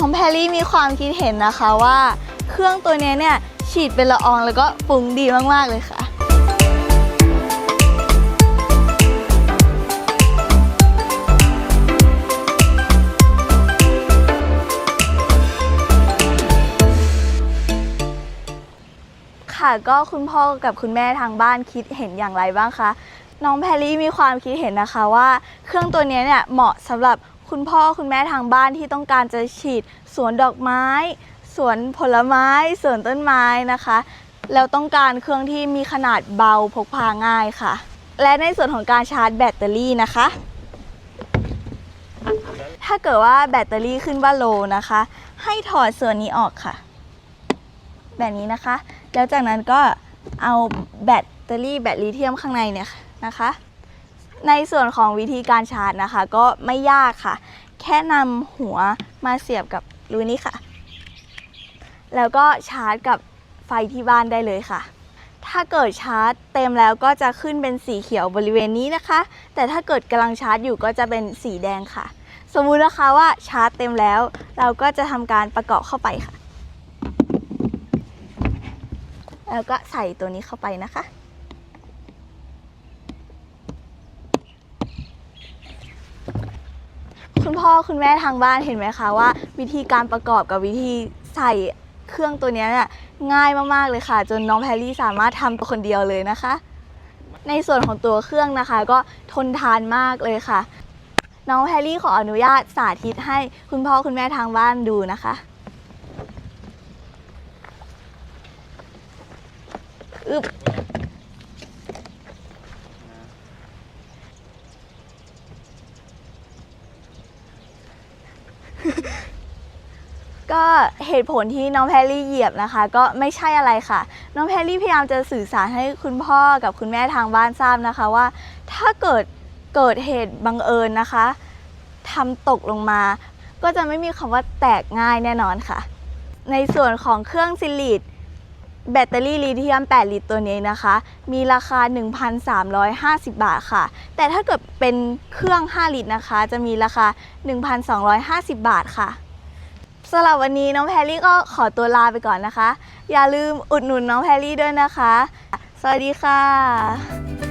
รรี่มีความคิดเห็นนะคะว่า เครื่องตัวนี้เนี่ยฉีดเป็นละอองแล้วก็ฟุ้งดีมาก ๆ เลยค่ะ ค่ะก็คุณพ่อกับคุณแม่ทางบ้านคิดเห็นอย่างไรบ้างคะ น้องแพรรี่มีความคิดเห็นนะคะว่า เครื่องตัวนี้เนี่ยเหมาะสำหรับ คุณพ่อคุณแม่ทางบ้านที่ต้องการจะฉีดสวนดอกไม้ สวนผลไม้สวนต้นไม้นะคะ แล้วต้องการเครื่องที่มีขนาดเบาพกพาง่ายค่ะ และในส่วนของการชาร์จแบตเตอรี่นะคะ ถ้าเกิดว่าแบตเตอรี่ขึ้นว่าโลนะคะ ให้ถอดส่วนนี้ออกค่ะ แบบนี้นะคะ แล้วจากนั้นก็เอาแบตเตอรี่แบตลิเธียมข้างในเนี่ยนะคะ ในส่วนของวิธีการชาร์จนะคะ ก็ไม่ยากค่ะ แค่นำหัวมาเสียบกับรูนี้ค่ะ แล้วก็ชาร์จกับไฟที่บ้านได้เลยค่ะ ถ้าเกิดชาร์จเต็มแล้วก็จะขึ้นเป็นสีเขียวบริเวณนี้นะคะ แต่ถ้าเกิดกำลังชาร์จอยู่ก็จะเป็นสีแดงค่ะ สมมุตินะคะว่าชาร์จเต็มแล้ว เราก็จะทำการประกอบเข้าไปค่ะ แล้วก็ใส่ตัวนี้เข้าไปนะคะ คุณพ่อคุณแม่ทางบ้านเห็นไหมคะว่า วิธีการประกอบกับวิธีใส่เครื่องตัวนี้เนี่ยง่ายมากๆเลยค่ะ จนน้องแพรรี่สามารถทำตัวคนเดียวเลยนะคะ ในส่วนของตัวเครื่องนะคะ ก็ทนทานมากเลยค่ะ น้องแพรรี่ขออนุญาตสาธิตให้คุณพ่อคุณแม่ทางบ้านดูนะคะอึบ ก็เหตุผลที่น้องแพรรี่เหยียบนะคะ ก็ไม่ใช่อะไรค่ะ น้องแพรรี่พยายามจะสื่อสารให้คุณพ่อกับคุณแม่ทางบ้านทราบนะคะว่า ถ้าเกิดเกิดเหตุบังเอิญนะคะทำตกลงมา ก็จะไม่มีคำว่าแตกง่ายแน่นอนค่ะ ในส่วนของเครื่องซิลิดแบตเตอรี่ลิเธียม 8 ลิตรตัวนี้นะคะ มีราคา 1,350 บาทค่ะ แต่ถ้าเกิดเป็นเครื่อง 5 ลิตรนะคะ จะมีราคา 1,250 บาทค่ะ สำหรับวันนี้น้องแพรรี่ก็ขอตัวลาไปก่อนนะคะ อย่าลืมอุดหนุนน้องแพรรี่ด้วยนะคะ สวัสดีค่ะ